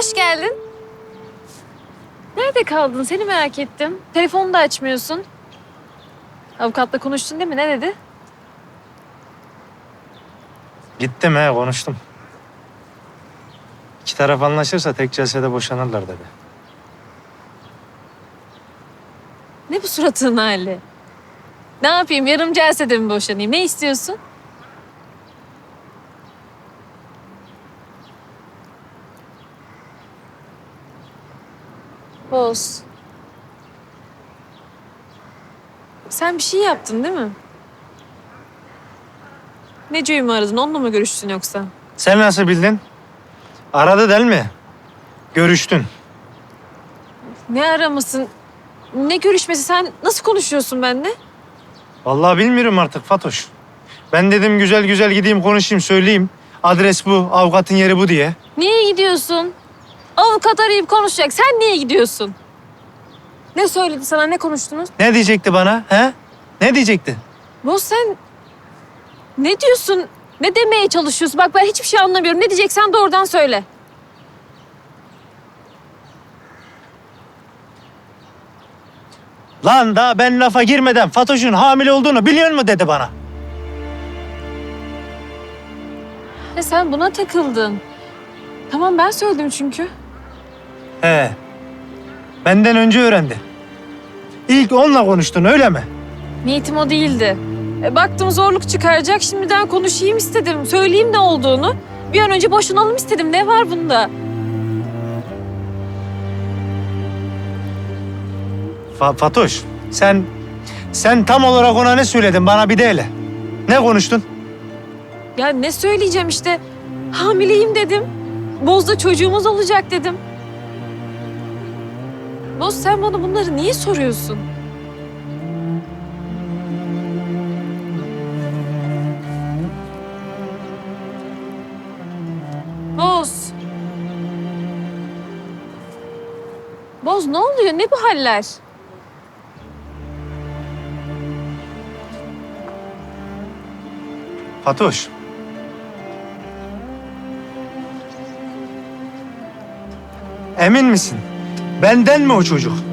Hoş geldin. Nerede kaldın? Seni merak ettim. Telefonu da açmıyorsun. Avukatla konuştun değil mi? Ne dedi? Gittim he konuştum. İki taraf anlaşırsa tek celsede boşanırlar dedi. Ne bu suratın hali? Ne yapayım? Yarım celsede mi boşanayım? Ne istiyorsun? Boz. Sen bir şey yaptın değil mi? Neco'yu mu aradın? Onunla mı görüştün yoksa? Sen nasıl bildin? Aradı değil mi? Görüştün. Ne aramasın? Ne görüşmesi? Sen nasıl konuşuyorsun benimle? Vallahi bilmiyorum artık Fatoş. Ben dedim güzel güzel gideyim konuşayım söyleyeyim. Adres bu, avukatın yeri bu diye. Niye gidiyorsun? Avukat arayıp konuşacak. Sen niye gidiyorsun? Ne söyledi sana? Ne konuştunuz? Ne diyecekti bana? He? Ne diyecekti? Boz sen ne diyorsun? Ne demeye çalışıyorsun? Bak ben hiçbir şey anlamıyorum. Ne diyeceksen doğrudan söyle. Lan daha ben lafa girmeden Fatoş'un hamile olduğunu biliyor mu dedi bana. E sen buna takıldın. Tamam ben söyledim çünkü. He. Benden önce öğrendi. İlk onunla konuştun öyle mi? Niyetim o değildi. E, baktım zorluk çıkaracak. Şimdiden konuşayım istedim. Söyleyeyim ne olduğunu. Bir an önce boşanalım istedim. Ne var bunda? Fa- Fatoş, sen sen tam olarak ona ne söyledin bana bir de hele. Ne konuştun? Ya ne söyleyeceğim işte. Hamileyim dedim. Bozda çocuğumuz olacak dedim. Boz sen bana bunları niye soruyorsun? Boz. Boz ne oluyor? Ne bu haller? Fatoş. Emin misin? Benden mi o çocuk?